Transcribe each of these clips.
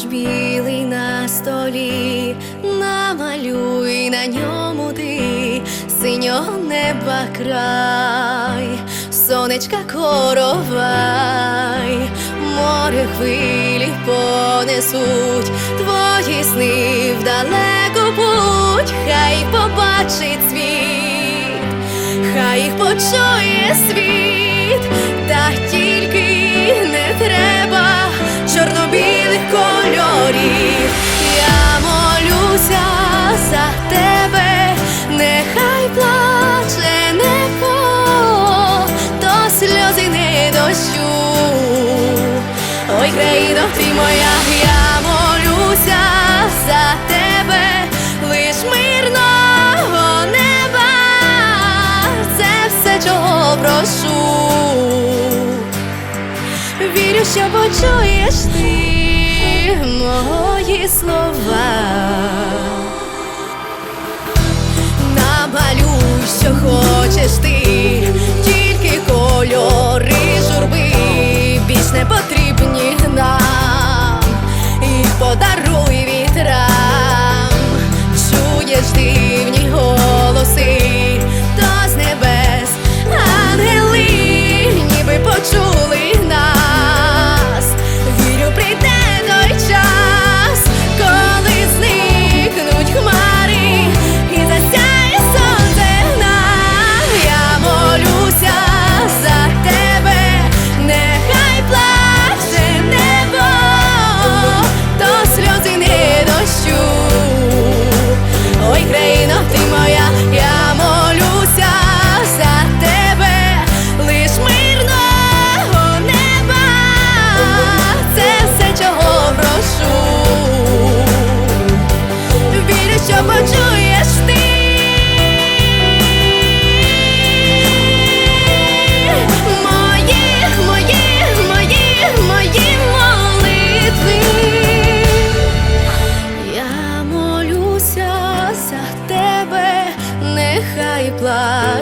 білий на столі, намалюй на ньому ти синього неба край, сонечка коровай, море хвилі понесуть. Твої сни в далеку путь, хай побачить світ, хай їх почує світ, Ой, країно ти моя, я молюся за тебе, лиш мирного неба, це все, чого прошу. Вірю, що почуєш ти мої слова. Намалюй, що хочеш ти,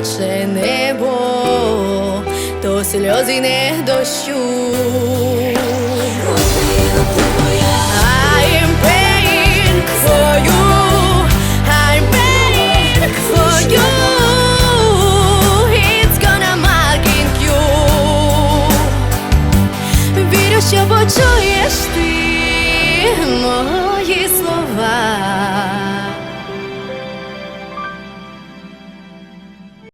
плаче небо, то сльози не дощу. Що почуєш ти мої